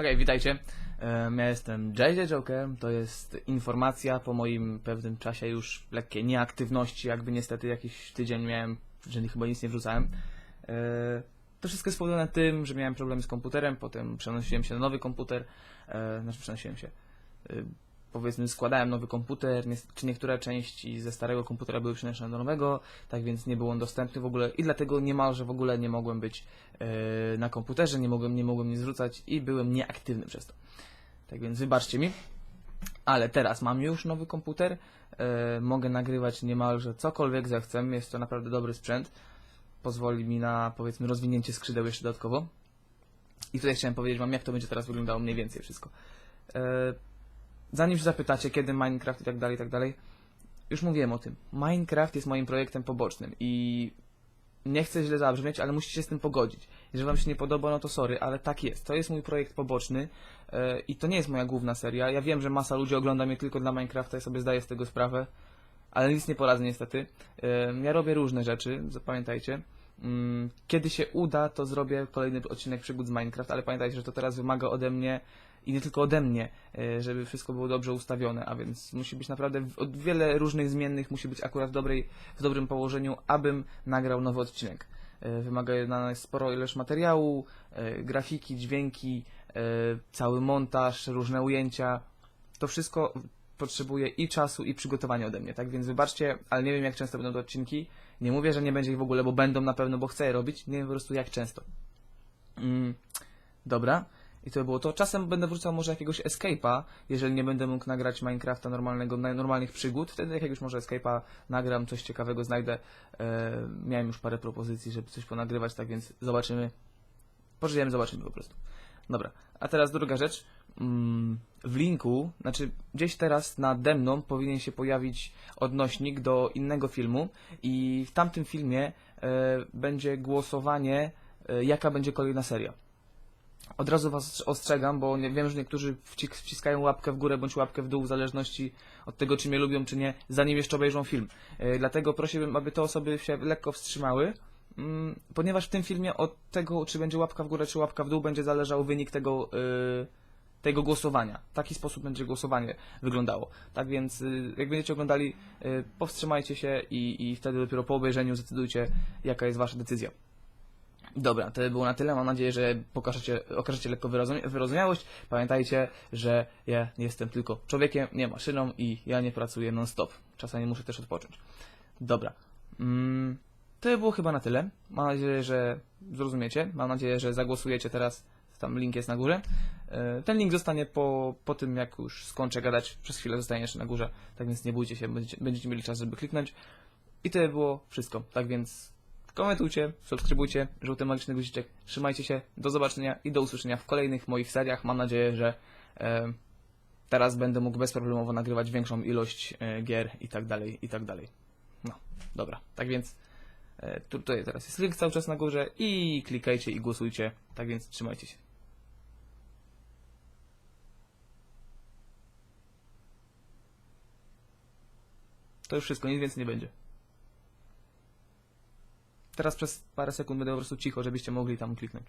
Okej, witajcie. Ja jestem JJ Joker. To jest informacja po moim pewnym czasie już lekkiej nieaktywności, jakby niestety jakiś tydzień miałem, że chyba nic nie wrzucałem. E, To wszystko jest spowodowane tym, że miałem problemy z komputerem, potem przenosiłem się na nowy komputer, e, znaczy przenosiłem się, e, powiedzmy składałem nowy komputer, czy niektóre części ze starego komputera były przenoszone do nowego, tak więc nie był on dostępny w ogóle i dlatego niemalże w ogóle nie mogłem być e, na komputerze, nie mogłem, nie mogłem nie zwrzucać i byłem nieaktywny przez to. Tak więc wybaczcie mi. Ale teraz mam już nowy komputer, e, mogę nagrywać niemalże cokolwiek zechcę, jest to naprawdę dobry sprzęt. Pozwoli mi na powiedzmy rozwinięcie skrzydeł jeszcze dodatkowo. I tutaj chciałem powiedzieć wam, jak to będzie teraz wyglądało mniej więcej wszystko. Zanim się zapytacie, kiedy Minecraft i tak dalej, i tak dalej, już mówiłem o tym. Minecraft jest moim projektem pobocznym i nie chcę źle zabrzmieć, ale musicie się z tym pogodzić. Jeżeli wam się nie podoba, no to sorry, ale tak jest. To jest mój projekt poboczny e, i to nie jest moja główna seria. Ja wiem, że masa ludzi ogląda mnie tylko dla Minecrafta i sobie zdaję z tego sprawę, ale nic nie poradzę niestety. E, ja robię różne rzeczy, zapamiętajcie. Mm, Kiedy się uda, to zrobię kolejny odcinek przygód z Minecraft, ale pamiętajcie, że to teraz wymaga ode mnie i nie tylko ode mnie, e, żeby wszystko było dobrze ustawione, a więc musi być naprawdę od wiele różnych zmiennych, musi być akurat w, dobrej, w dobrym położeniu, abym nagrał nowy odcinek. E, Wymaga na nas sporo ilość materiału, e, grafiki, dźwięki, cały montaż, różne ujęcia. To wszystko potrzebuje i czasu, i przygotowania ode mnie, tak więc wybaczcie, ale nie wiem jak często będą te odcinki. Nie mówię, że nie będzie ich w ogóle, bo będą na pewno, bo chcę je robić. Nie wiem po prostu jak często. Mm, dobra. I to by było to. Czasem będę wrzucał może jakiegoś escape'a, jeżeli nie będę mógł nagrać Minecrafta normalnego, normalnych przygód. Wtedy jakiegoś może escape'a nagram, coś ciekawego znajdę. E, miałem już parę propozycji, żeby coś ponagrywać, tak więc zobaczymy. Pożyjemy, zobaczymy po prostu. Dobra, a teraz druga rzecz. Mm, W linku, znaczy gdzieś teraz nade mną powinien się pojawić odnośnik do innego filmu i w tamtym filmie e, będzie głosowanie, e, jaka będzie kolejna seria. Od razu Was ostrzegam, bo nie, wiem, że niektórzy wci- wciskają łapkę w górę bądź łapkę w dół w zależności od tego, czy mnie lubią, czy nie, zanim jeszcze obejrzą film. E, dlatego prosiłbym, aby te osoby się lekko wstrzymały, mm, ponieważ w tym filmie od tego, czy będzie łapka w górę, czy łapka w dół, będzie zależał wynik tego, y, tego głosowania. W taki sposób będzie głosowanie wyglądało. Tak więc, y, jak będziecie oglądali, y, powstrzymajcie się i, i wtedy dopiero po obejrzeniu zdecydujcie, jaka jest Wasza decyzja. Dobra, to by było na tyle. Mam nadzieję, że pokażecie, okażecie lekko wyrozumiałość. Pamiętajcie, że ja jestem tylko człowiekiem, nie maszyną i ja nie pracuję non-stop. Czasami muszę też odpocząć. Dobra. Mm, to by było chyba na tyle. Mam nadzieję, że zrozumiecie. Mam nadzieję, że zagłosujecie teraz. Tam link jest na górze. E, Ten link zostanie po, po tym, jak już skończę gadać. Przez chwilę zostanie jeszcze na górze. Tak więc nie bójcie się, będziecie, będziecie mieli czas, żeby kliknąć. I to by było wszystko. Tak więc komentujcie, subskrybujcie, żółty magiczny guziczek. Trzymajcie się, do zobaczenia i do usłyszenia w kolejnych moich seriach. Mam nadzieję, że e, teraz będę mógł bezproblemowo nagrywać większą ilość e, gier i tak dalej, i tak dalej. No, dobra. Tak więc e, tu- tutaj teraz jest link cały czas na górze i klikajcie i głosujcie. Tak więc trzymajcie się. To już wszystko, nic więcej nie będzie. Teraz przez parę sekund będę po prostu cicho, żebyście mogli tam kliknąć.